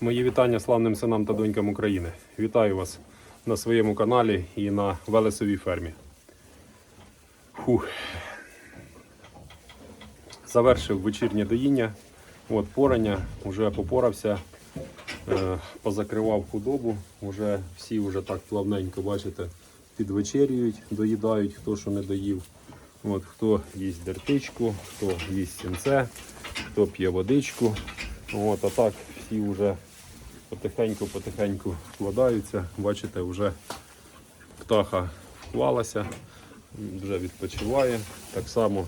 Мої вітання славним синам та донькам України. Вітаю вас на своєму каналі і на Велесовій фермі. Фух. Завершив вечірнє доїння. От порання, вже попорався, е, позакривав худобу. Уже всі вже так плавненько, бачите, підвечерюють, доїдають, хто що не доїв. От, хто їсть дертичку, хто їсть сінце, хто п'є водичку. От, а так всі вже потихеньку-потихеньку вкладаються. Бачите, вже птаха вклалася, вже відпочиває. Так само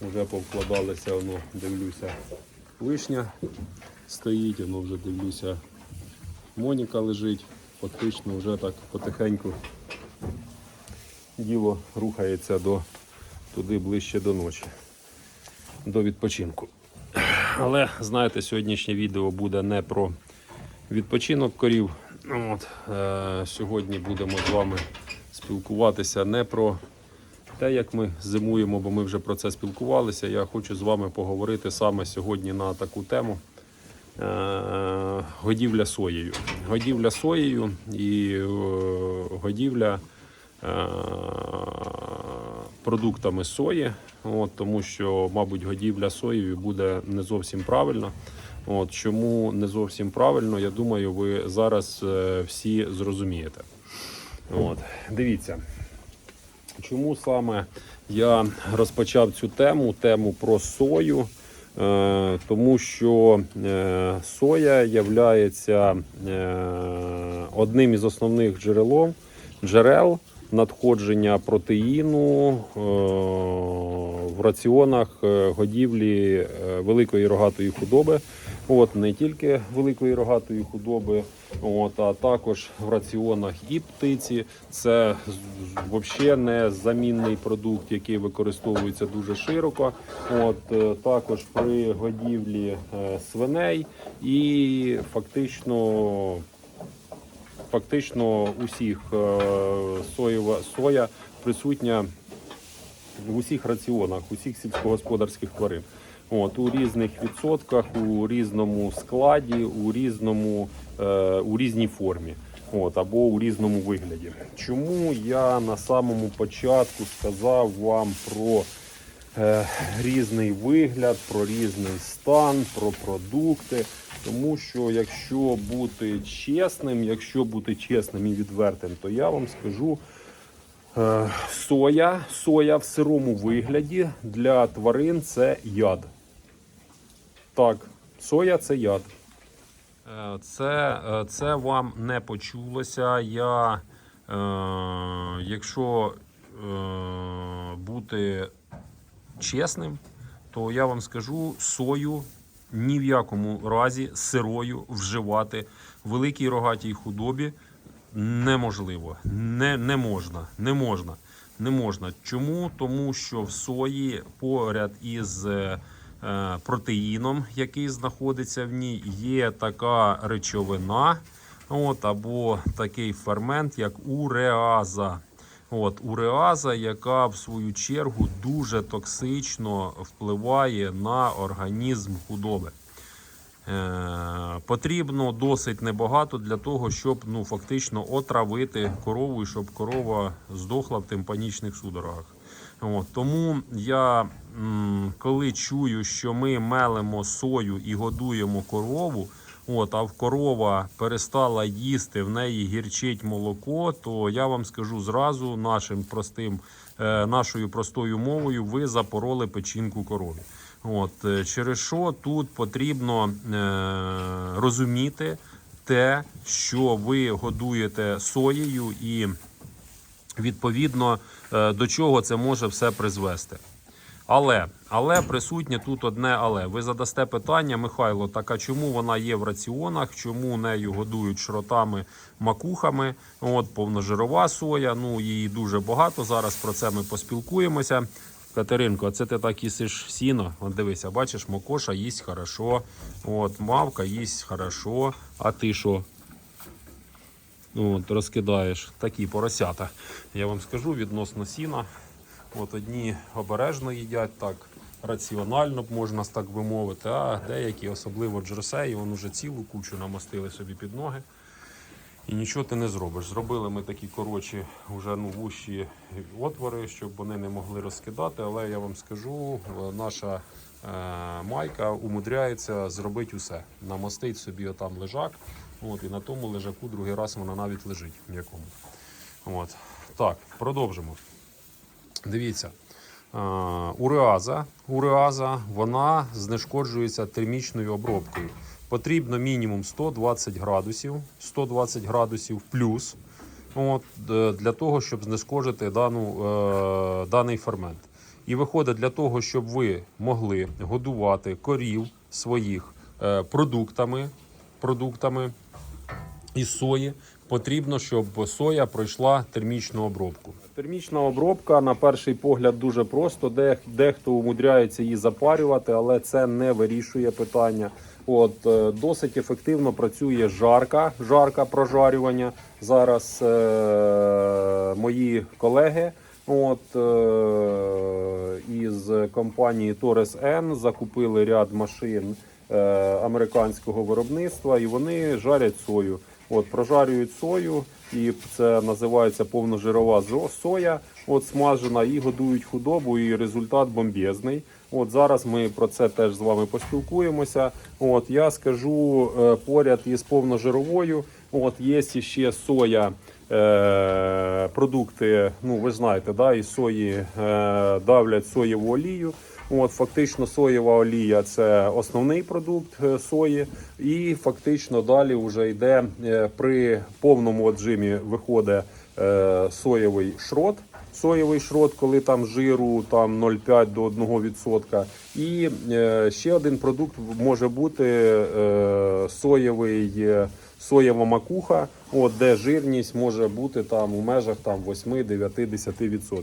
вже повкладалися, воно дивлюся, вишня стоїть, воно вже дивлюся, Моніка лежить. Фактично вже так потихеньку діло рухається до туди ближче до ночі, до відпочинку. Але знаєте, сьогоднішнє відео буде не про відпочинок корів. От, е, сьогодні будемо з вами спілкуватися не про те, як ми зимуємо, бо ми вже про це спілкувалися. Я хочу з вами поговорити саме сьогодні на таку тему. е, Годівля соєю. Годівля соєю і е, годівля е, продуктами сої, от, тому що, мабуть, годівля соєю буде не зовсім правильно. От, чому не зовсім правильно, я думаю, ви зараз е, всі зрозумієте. От, дивіться, чому саме я розпочав цю тему, тему про сою. Е, тому що е, соя є е, одним із основних джерелом, джерел надходження протеїну е, в раціонах е, годівлі великої рогатої худоби. От, не тільки великої рогатої худоби, от, а також в раціонах і птиці. Це взагалі не замінний продукт, який використовується дуже широко. От, е, також при годівлі е, свиней і фактично фактично усіх е, соєва соя присутня в усіх раціонах, усіх сільськогосподарських тварин. От, у різних відсотках, у різному складі, у різному, е, у різній формі. От, або у різному вигляді. Чому я на самому початку сказав вам про е, різний вигляд, про різний стан, про продукти? Тому що якщо бути чесним, якщо бути чесним і відвертим, то я вам скажу. Е, Соя, соя в сирому вигляді для тварин це яд. Так, соя це яд. Е, Це, е, це вам не почулося. Я, е, якщо е, бути чесним, то я вам скажу сою ні в якому разі сирою вживати в великій рогатій худобі неможливо. Не, не можна. Не можна. Не можна. Чому? Тому що в сої поряд із е, е, протеїном, який знаходиться в ній, є така речовина, от, або такий фермент, як уреаза. От, уреаза, яка в свою чергу дуже токсично впливає на організм худоби. Е, потрібно досить небагато для того, щоб ну, фактично отравити корову і щоб корова здохла в тимпанічних судорогах. От, тому я, коли чую, що ми мелимо сою і годуємо корову, от, а в корова перестала їсти, в неї гірчить молоко, то я вам скажу зразу нашим простим, е, нашою простою мовою, ви запороли печінку корові. От, е, через що тут потрібно е, розуміти те, що ви годуєте соєю, і відповідно е, до чого це може все призвести. Але, але присутнє тут одне але. Ви задасте питання, Михайло, так а чому вона є в раціонах, чому нею годують шротами, макухами? От повножирова соя, ну її дуже багато. Зараз про це ми поспілкуємося. Катеринко, це ти так їсиш сіно? От дивися, бачиш, мокоша їсть хорошо. От, мавка їсть хорошо. А ти що? От, розкидаєш такі поросята. Я вам скажу відносно сіна. От одні обережно їдять так, раціонально можна так би мовити, а деякі, особливо джерсеї, вони вже цілу кучу намостили собі під ноги. І нічого ти не зробиш. Зробили ми такі коротші, вже ну, вущі отвори, щоб вони не могли розкидати. Але я вам скажу, наша е, майка умудряється зробити усе. Намостить собі отам лежак. От, і на тому лежаку другий раз вона навіть лежить м'якому. От. Так, продовжимо. Дивіться. е, Уреаза, уреаза вона знешкоджується термічною обробкою. Потрібно мінімум 120 градусів, 120 градусів плюс от, е, для того, щоб знешкодити дану, е, даний фермент. І виходить для того, щоб ви могли годувати корів своїх е, продуктами, продуктами із сої, потрібно, щоб соя пройшла термічну обробку. Термічна обробка, на перший погляд, дуже просто. Де, дехто умудряється її запарювати, але це не вирішує питання. От е, досить ефективно працює жарка, жарка прожарювання. Зараз е, мої колеги. От е, із компанії Torres N закупили ряд машин е, американського виробництва, і вони жарять сою. От прожарюють сою, і це називається повножирова соя. От смажена і годують худобу, і результат бомбезний. От зараз ми про це теж з вами поспілкуємося. От я скажу е, поряд із повножировою. От є ще соя. Е, продукти, ну ви знаєте, да, із сої е, давлять соєву олію. От, фактично, соєва олія це основний продукт е, сої, і фактично далі вже йде е, при повному отжимі виходить е, соєвий шрот. Соєвий шрот, коли там жиру там 0,5 до 1%. І е, ще один продукт може бути е, соєвий, е, соєва макуха, от, де жирність може бути там у межах там 8, 9, 10%.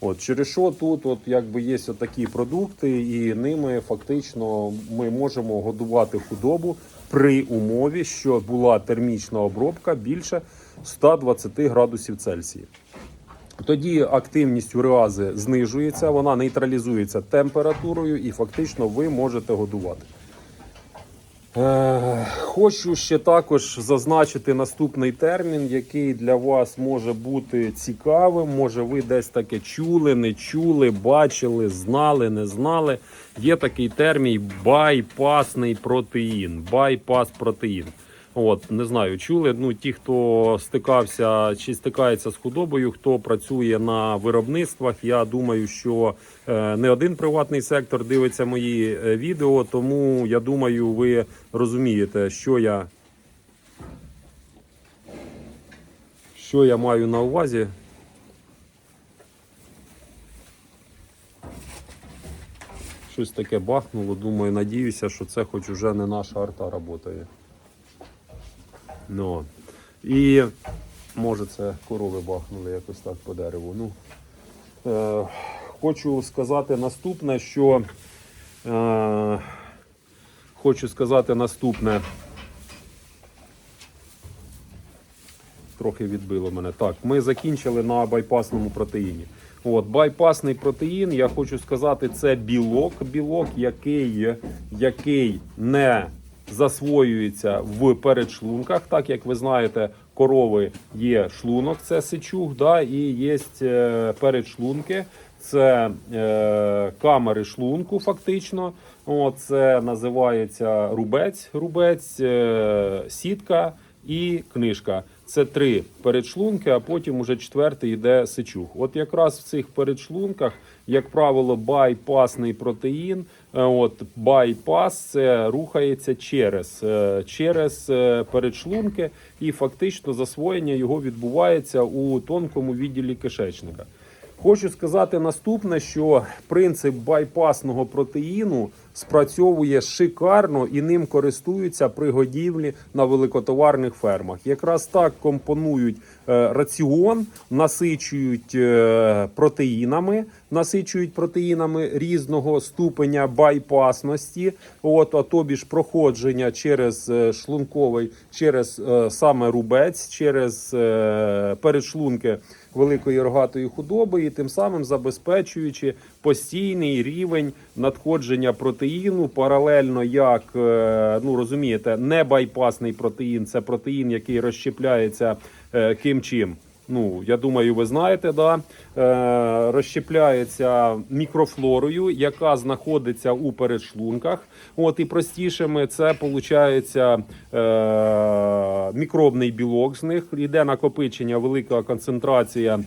От через що тут, от якби є такі продукти, і ними фактично ми можемо годувати худобу при умові, що була термічна обробка більше 120 градусів Цельсія. Тоді активність уреази знижується, вона нейтралізується температурою, і фактично ви можете годувати. Е, Хочу ще також зазначити наступний термін, який для вас може бути цікавим. Може, ви десь таке чули, не чули, бачили, знали, не знали. Є такий термін байпасний протеїн. Байпас протеїн. От, не знаю, чули. Ну, ті, хто стикався чи стикається з худобою, хто працює на виробництвах. Я думаю, що е, не один приватний сектор дивиться мої е, відео, тому я думаю, ви розумієте, що я, що я маю на увазі. Щось таке бахнуло. Думаю, надіюся, що це хоч уже не наша арта працює. Ну. І може це корови бахнули якось так по дереву. Ну, е, хочу сказати наступне, що е, хочу сказати наступне. Трохи відбило мене. Так, ми закінчили на байпасному протеїні. От, байпасний протеїн, я хочу сказати, це білок, білок, який, який не засвоюється в передшлунках. Так як ви знаєте, корови є шлунок, це сичуг, да, і є е, передшлунки. Це е, камери шлунку, фактично. О, це називається рубець, рубець, е, сітка і книжка. Це три передшлунки, а потім уже четвертий йде сичух. От якраз в цих передшлунках, як правило, байпасний протеїн. е, От байпас це рухається через, е, через е, передшлунки, і фактично засвоєння його відбувається у тонкому відділі кишечника. Хочу сказати наступне, що принцип байпасного протеїну спрацьовує шикарно і ним користуються при годівлі на великотоварних фермах. Якраз так компонують е, раціон, насичують е, протеїнами, насичують протеїнами різного ступеня байпасності, от, а тобі ж проходження через е, шлунковий, через саме рубець, через передшлунки великої рогатої худоби і тим самим забезпечуючи постійний рівень надходження протеїну паралельно як е, ну розумієте, не байпасний протеїн, це протеїн, який розщепляється е, ким чим. Ну, я думаю, ви знаєте, да? е, розщепляється мікрофлорою, яка знаходиться у передшлунках. От і простішими це виходить е, мікробний білок з них. Іде накопичення, велика концентрація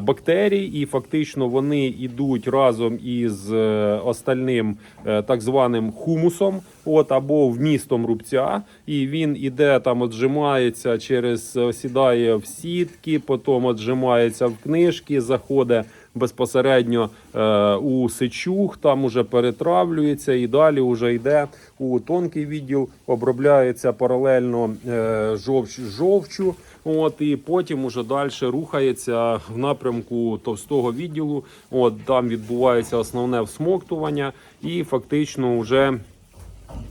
бактерій, і фактично вони йдуть разом із е, остальним е, так званим хумусом, от або вмістом рубця, і він іде там, отжимається через сідає в сітки, потім отжимається в книжки, заходить безпосередньо е, у сечух, там уже перетравлюється і далі вже йде у тонкий відділ, обробляється паралельно е, жовч, жовчу. От і потім уже далі рухається в напрямку товстого відділу. От там відбувається основне всмоктування, і фактично вже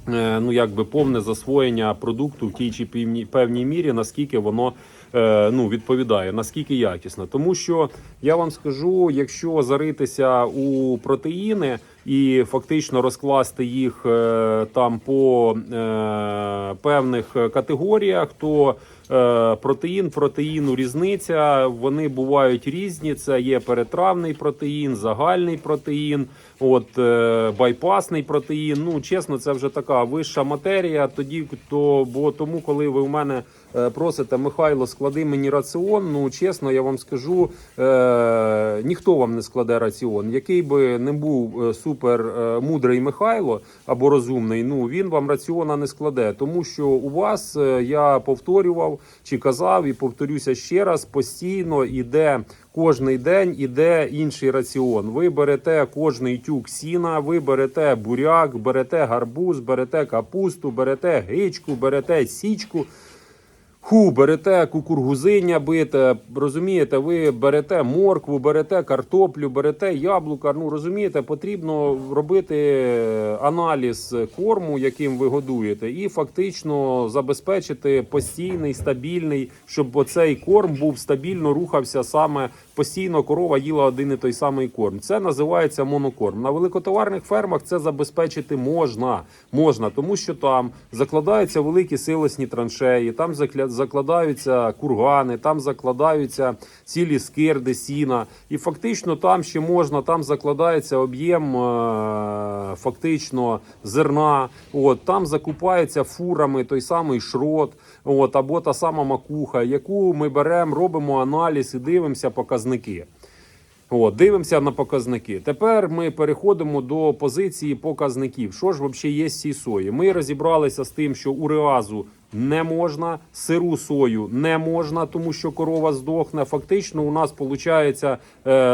е, ну якби повне засвоєння продукту в тій чи певній- мірі, наскільки воно е, ну, відповідає, наскільки якісно. Тому що я вам скажу, якщо заритися у протеїни і фактично розкласти їх е, там по певних категоріях, то протеїн, протеїну різниця, вони бувають різні. Це є перетравний протеїн, загальний протеїн, от е, байпасний протеїн. Ну чесно, це вже така вища матерія. Тоді то бо тому, коли ви у мене е, просите Михайло, склади мені раціон. Ну чесно, я вам скажу, е, ніхто вам не складе раціон. Який би не був е, супер е, мудрий Михайло або розумний, ну він вам раціона не складе, тому що у вас е, я повторював чи казав і повторюся ще раз: постійно іде. Кожний день іде інший раціон. Ви берете кожний тюк сіна, ви берете буряк, берете гарбуз, берете капусту, берете гичку, берете січку. Ху, берете кукургузиня бите, розумієте, ви берете моркву, берете картоплю, берете яблука. Ну розумієте, потрібно робити аналіз корму, яким ви годуєте, і фактично забезпечити постійний, стабільний, щоб оцей корм був стабільно рухався саме постійно. Корова їла один і той самий корм. Це називається монокорм. На великотоварних фермах це забезпечити можна, можна, тому що там закладаються великі силосні траншеї, там закладаються кургани, там закладаються цілі скирди, сіна. І фактично там ще можна, там закладається об'єм е, фактично зерна. От там закупається фурами той самий шрот, от або та сама макуха, яку ми беремо, робимо аналіз і дивимося показники. От, дивимося на показники. Тепер ми переходимо до позиції показників. Що ж взагалі є з цієї сої? Ми розібралися з тим, що уреазу не можна, сиру сою не можна, тому що корова здохне. Фактично, у нас виходить е,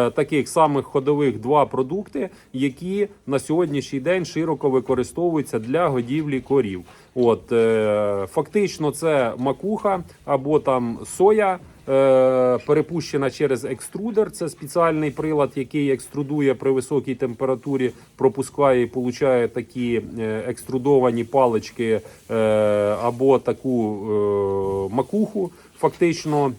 таких самих ходових два продукти, які на сьогоднішній день широко використовуються для годівлі корів. От е, фактично, це макуха або там соя. Е, перепущена через екструдер. Це спеціальний прилад, який екструдує при високій температурі, пропускає і получає такі е, екструдовані палички е, або таку макуху, фактично.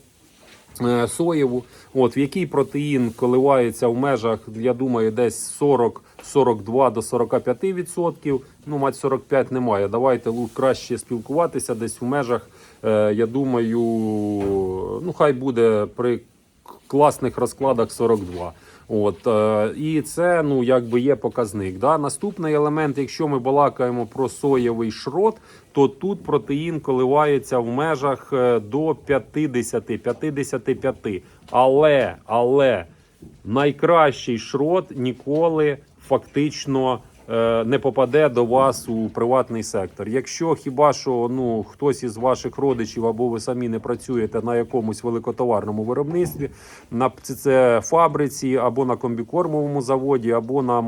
Е, Соєву, от в який протеїн коливається в межах, я думаю, десь 40 42 до 45 відсотків. Ну, мать 45 немає. Давайте краще спілкуватися десь в межах. Е, я думаю, ну хай буде при класних розкладах 42. От е, і це ну якби є показник. Да? Наступний елемент, якщо ми балакаємо про соєвий шрот, то тут протеїн коливається в межах е, до 50-55. Але, але найкращий шрот ніколи фактично не попаде до вас у приватний сектор. Якщо хіба що ну хтось із ваших родичів або ви самі не працюєте на якомусь великотоварному виробництві, на це фабриці, або на комбікормовому заводі, або на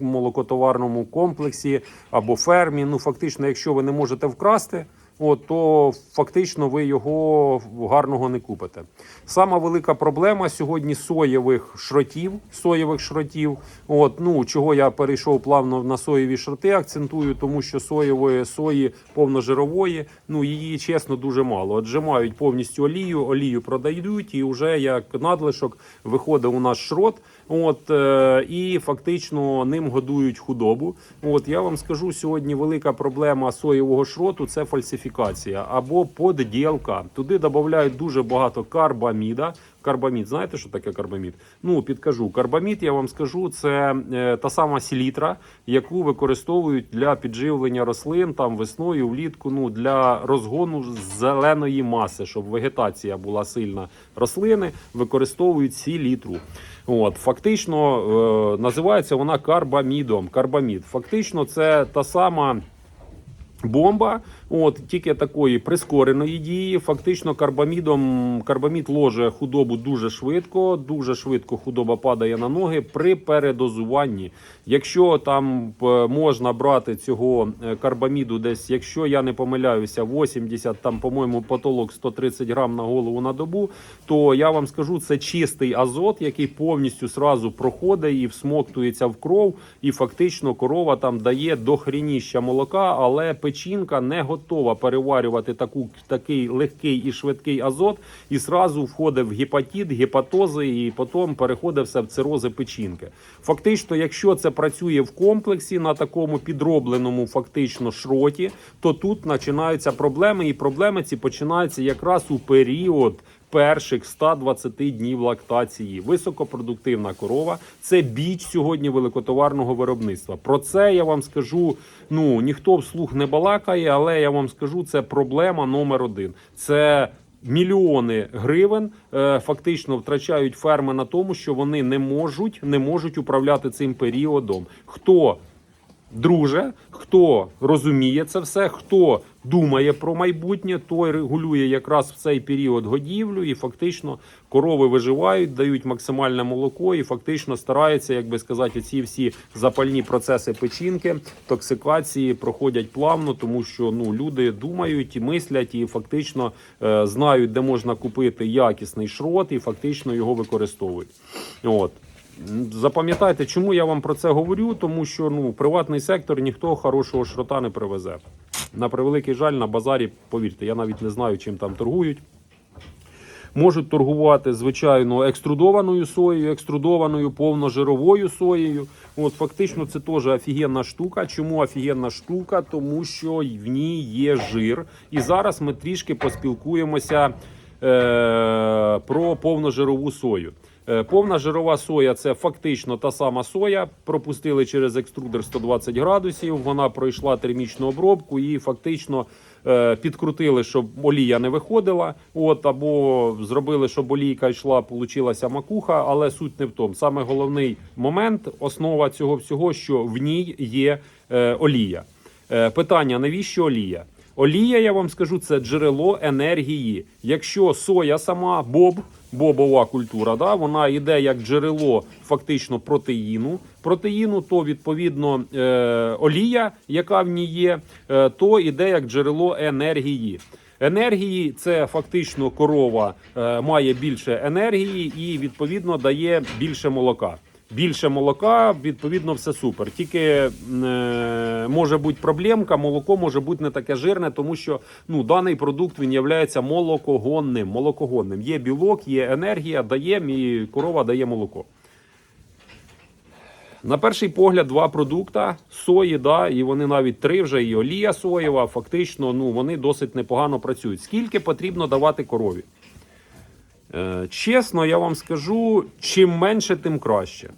молокотоварному комплексі, або фермі. Ну фактично, якщо ви не можете вкрасти. От, то фактично ви його гарного не купите. Сама велика проблема сьогодні соєвих шротів, соєвих шротів. От, ну, чого я перейшов плавно на соєві шроти, акцентую, тому що соєвої сої повножирової, ну її чесно дуже мало. Отжимають повністю олію, олію продають, і вже як надлишок виходить у нас шрот. От е, і фактично ним годують худобу. От я вам скажу сьогодні велика проблема соєвого шроту це фальсифікація або подділка. Туди додають дуже багато карбаміда. Карбамід, знаєте, що таке карбамід? Ну підкажу. Карбамід, я вам скажу, це е, та сама селітра, яку використовують для підживлення рослин там весною, влітку. Ну для розгону зеленої маси, щоб вегетація була сильна рослини, використовують селітру. От, фактично е, називається вона карбамідом. Карбамід. Фактично, це та сама. Бомба, от тільки такої прискореної дії. Фактично, карбамідом карбамід ложе худобу дуже швидко. Дуже швидко худоба падає на ноги при передозуванні. Якщо там е, можна брати цього е, карбаміду, десь, якщо я не помиляюся, 80, там, по-моєму, потолок 130 грам на голову на добу, то я вам скажу, це чистий азот, який повністю сразу проходить і всмоктується в кров, і фактично корова там дає дохрініща молока, але печінка не готова переварювати таку, такий легкий і швидкий азот, і сразу входить в гепатит, гепатози, і потім переходить все в цирози печінки. Фактично, якщо це працює в комплексі на такому підробленому фактично шроті, то тут починаються проблеми, і проблеми ці починаються якраз у період. Перших 120 днів лактації високопродуктивна корова це біч сьогодні великотоварного виробництва. Про це я вам скажу. Ну ніхто вслух не балакає, але я вам скажу, це проблема номер один. Це мільйони гривень е, фактично втрачають ферми на тому, що вони не можуть, не можуть управляти цим періодом. Хто друже, хто розуміє це все, хто думає про майбутнє, той регулює якраз в цей період годівлю, і фактично корови виживають, дають максимальне молоко, і фактично стараються, як би сказати, ці всі запальні процеси печінки, токсикації проходять плавно, тому що ну люди думають і мислять, і фактично е, знають, де можна купити якісний шрот, і фактично його використовують. От. Запам'ятайте, чому я вам про це говорю, тому що ну приватний сектор ніхто хорошого шрота не привезе. На превеликий жаль, на базарі, повірте, я навіть не знаю, чим там торгують. Можуть торгувати звичайно екструдованою соєю, екструдованою повножировою соєю. От фактично це теж офігенна штука. Чому офігенна штука? Тому що в ній є жир. І зараз ми трішки поспілкуємося е- про повножирову сою. Е, Повна жирова соя це фактично та сама соя. Пропустили через екструдер 120 градусів. Вона пройшла термічну обробку і фактично е, підкрутили, щоб олія не виходила. От або зробили, щоб олійка йшла, получилася макуха. Але суть не в тому. Саме головний момент, основа цього всього, що в ній є е, олія. Питання: навіщо олія? Олія, я вам скажу, це джерело енергії. Якщо соя сама боб, бобова культура, да, вона йде як джерело фактично протеїну. Протеїну, то відповідно е, олія, яка в ній є, е, то йде як джерело енергії. Енергії це фактично корова е, має більше енергії і відповідно дає більше молока. Більше молока, відповідно, все супер. Тільки е, може бути проблемка, молоко може бути не таке жирне, тому що ну, даний продукт він є молокогонним. молокогонним. Є білок, є енергія, дає і корова дає молоко. На перший погляд, два продукта сої, да, і вони навіть три вже і олія соєва. Фактично, ну вони досить непогано працюють. Скільки потрібно давати корові? Е, Чесно, я вам скажу, чим менше, тим краще.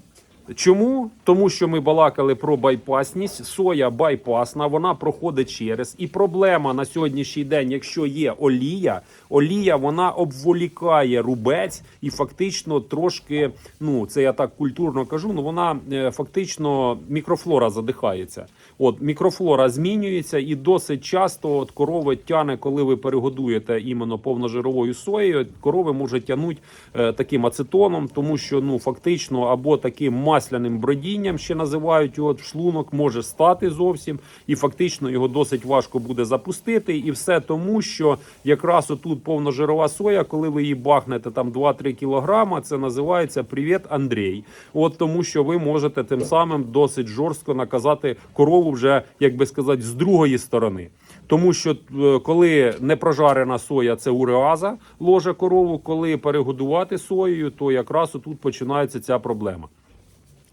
Чому? Тому що ми балакали про байпасність. Соя байпасна, вона проходить через. І проблема на сьогоднішній день, якщо є олія, олія вона обволікає рубець і фактично трошки, ну це я так культурно кажу, ну вона е, фактично мікрофлора задихається. От мікрофлора змінюється, і досить часто от корови тяне, коли ви перегодуєте іменно повножировою соєю, корови може тягнути е, таким ацетоном, тому що ну фактично або таким масляним бродінням, ще називають його шлунок, може стати зовсім, і фактично його досить важко буде запустити. І все тому, що якраз отут повножирова соя, коли ви її бахнете там 2-3 кілограма, це називається Привіт, Андрій. От тому, що ви можете тим самим досить жорстко наказати корову вже, як би сказати, з другої сторони. Тому що е, коли не прожарена соя, це уреаза ложа корову. Коли перегодувати соєю, то якраз тут починається ця проблема.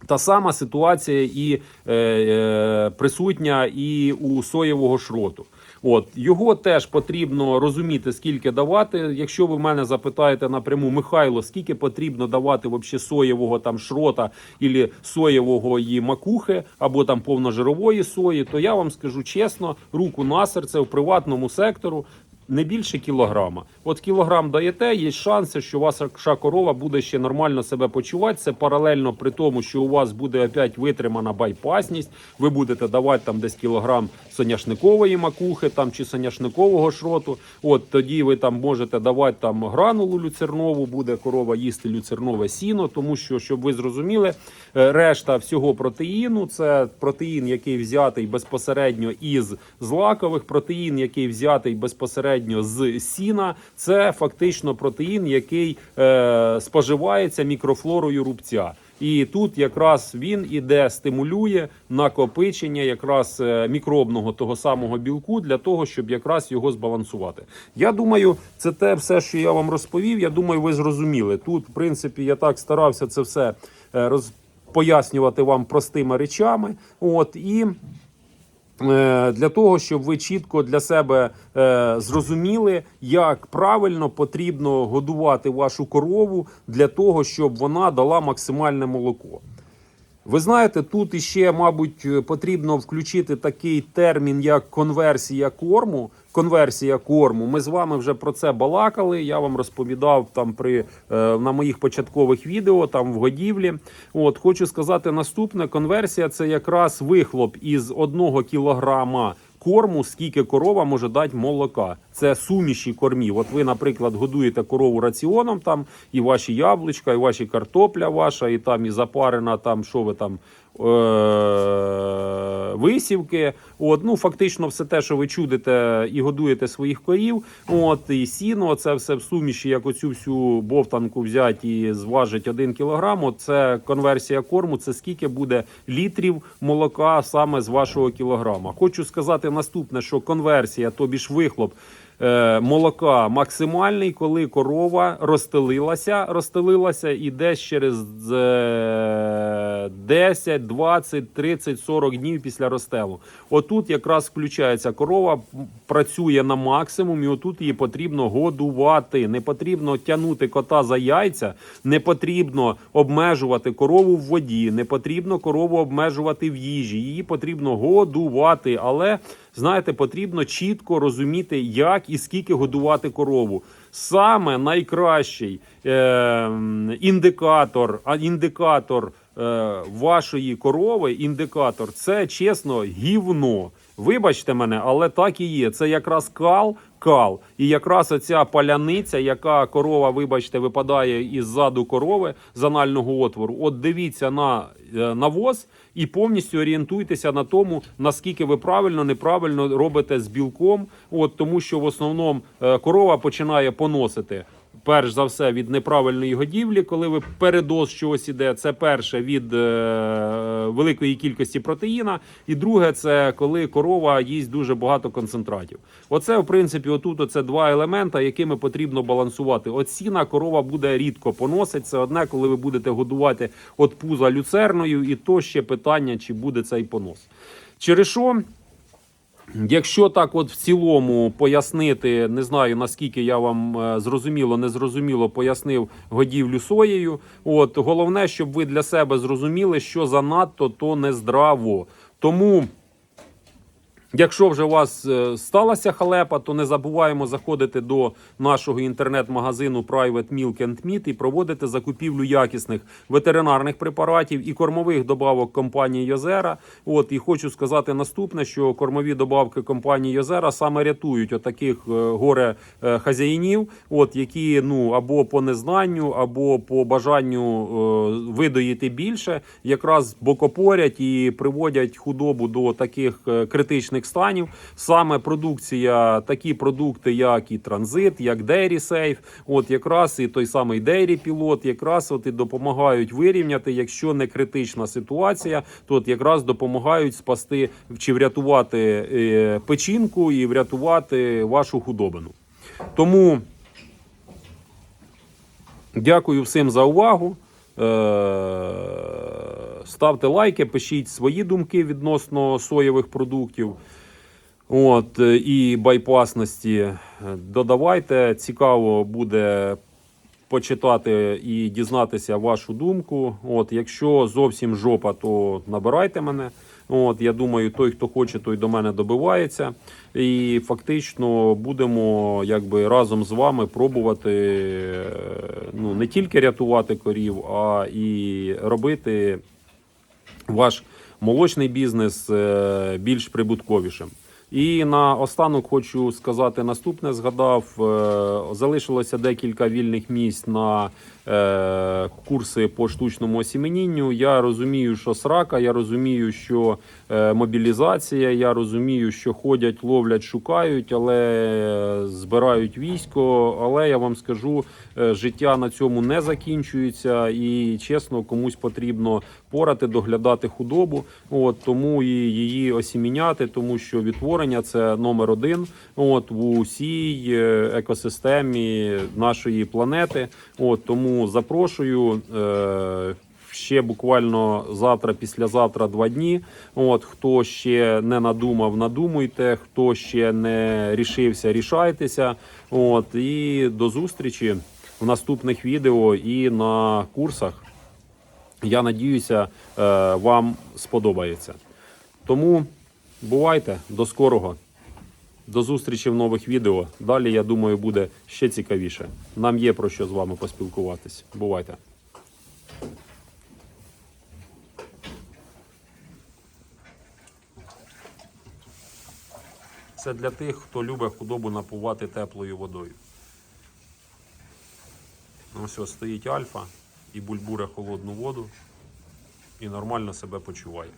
Та сама ситуація і е, е, присутня і у соєвого шроту. От його теж потрібно розуміти, скільки давати. Якщо ви мене запитаєте напряму, Михайло, скільки потрібно давати вообще соєвого там шрота ілі соєвого її макухи або там повножирової сої, то я вам скажу чесно, руку на серце в приватному сектору. Не більше кілограма. От кілограм даєте, є шанси, що ваша корова буде ще нормально себе почувати. Це паралельно при тому, що у вас буде опять витримана байпасність. Ви будете давати там десь кілограм соняшникової макухи там чи соняшникового шроту. От тоді ви там можете давати там гранулу люцернову, буде корова їсти люцернове сіно, тому що, щоб ви зрозуміли, е, решта всього протеїну це протеїн, який взятий безпосередньо із злакових, протеїн, який взятий безпосередньо з сіна. Це фактично протеїн, який е, споживається мікрофлорою рубця. І тут якраз він іде, стимулює накопичення якраз е, мікробного того самого білку для того, щоб якраз його збалансувати. Я думаю, це те все, що я вам розповів. Я думаю, ви зрозуміли. Тут, в принципі, я так старався це все е, роз... пояснювати вам простими речами. От і. Е, Для того щоб ви чітко для себе е, зрозуміли, як правильно потрібно годувати вашу корову для того, щоб вона дала максимальне молоко. Ви знаєте, тут іще, мабуть, потрібно включити такий термін, як конверсія корму. Конверсія корму. Ми з вами вже про це балакали. Я вам розповідав там при е, на моїх початкових відео там в годівлі. От хочу сказати наступне: конверсія це якраз вихлоп із одного кілограма. Корму, скільки корова може дати молока. Це суміші кормів. От ви, наприклад, годуєте корову раціоном, там і ваші яблучка, і ваші картопля ваша, і там і запарена, там що ви там висівки. От, ну фактично, все те, що ви чудите і годуєте своїх корів. От і сіно, це все в суміші, як оцю всю бовтанку взяти і зважить один кілограм. От Це конверсія корму. Це скільки буде літрів молока саме з вашого кілограма. Хочу сказати наступне, що конверсія, тобі ж вихлоп. Е, Молока максимальний, коли корова розстелилася, розстелилася і десь через е, 10, 20, 30, 40 днів після розстелу. Отут якраз включається корова, працює на максимум, і отут її потрібно годувати. Не потрібно тягнути кота за яйця, не потрібно обмежувати корову в воді, не потрібно корову обмежувати в їжі. Її потрібно годувати, але знаєте, потрібно чітко розуміти, як і скільки годувати корову. Саме найкращий е, індикатор, індикатор е, вашої корови, індикатор це чесно гівно. Вибачте мене, але так і є. Це якраз кал, кал. І якраз оця паляниця, яка корова, вибачте, випадає із заду корови з анального отвору. От дивіться на е, навоз і повністю орієнтуйтеся на тому, наскільки ви правильно, неправильно робите з білком. От тому, що в основному е, корова починає поносити. Перш за все від неправильної годівлі, коли ви передоз чогось іде. Це перше від е, великої кількості протеїна, і друге це коли корова їсть дуже багато концентратів. Оце, в принципі, отут оце два елемента, якими потрібно балансувати. От сіна корова буде рідко поносить. Це одне, коли ви будете годувати от пуза люцерною, і то ще питання, чи буде цей понос. Через що Якщо так, от в цілому пояснити, не знаю наскільки я вам е, зрозуміло, незрозуміло пояснив годівлю соєю. От головне, щоб ви для себе зрозуміли, що занадто то не здраво. Тому Якщо вже у вас е, сталася халепа, то не забуваємо заходити до нашого інтернет-магазину Private Milk and Meat і проводити закупівлю якісних ветеринарних препаратів і кормових добавок компанії Йозера. От і хочу сказати наступне, що кормові добавки компанії Йозера саме рятують отаких е, горе е, хазяїнів, от які ну або по незнанню, або по бажанню е, видоїти більше, якраз бокопорять і приводять худобу до таких е, критичних станів. Саме продукція, такі продукти, як і транзит, як Dairy Safe, от якраз і той самий Dairy Pilot, якраз от і допомагають вирівняти, якщо не критична ситуація, то от якраз допомагають спасти чи врятувати е, печінку і врятувати вашу худобину. Тому дякую всім за увагу. Е, Ставте лайки, пишіть свої думки відносно соєвих продуктів. От, е, і байпасності додавайте. Цікаво буде почитати і дізнатися вашу думку. От, якщо зовсім жопа, то набирайте мене. От, я думаю, той, хто хоче, той до мене добивається. І фактично будемо якби разом з вами пробувати е, ну, не тільки рятувати корів, а і робити ваш молочний бізнес е, більш прибутковішим. І на останок хочу сказати наступне: згадав, е, залишилося декілька вільних місць на е, курси по штучному осіменінню. Я розумію, що срака, я розумію, що мобілізація, я розумію, що ходять, ловлять, шукають, але збирають військо. Але я вам скажу, е, життя на цьому не закінчується, і чесно, комусь потрібно порати, доглядати худобу. От тому і її осіміняти, тому що відтворення це номер один. От в усій е, екосистемі нашої планети. От тому запрошую. Е, Ще буквально завтра, післязавтра, два дні. От хто ще не надумав, надумуйте. Хто ще не рішився, рішайтеся. От і до зустрічі в наступних відео і на курсах. Я надіюся, е, вам сподобається. Тому бувайте до скорого. До зустрічі в нових відео. Далі, я думаю, буде ще цікавіше. Нам є про що з вами поспілкуватись. Бувайте. Це для тих, хто любить худобу напувати теплою водою. Ось ось стоїть альфа і бульбуре холодну воду і нормально себе почуває.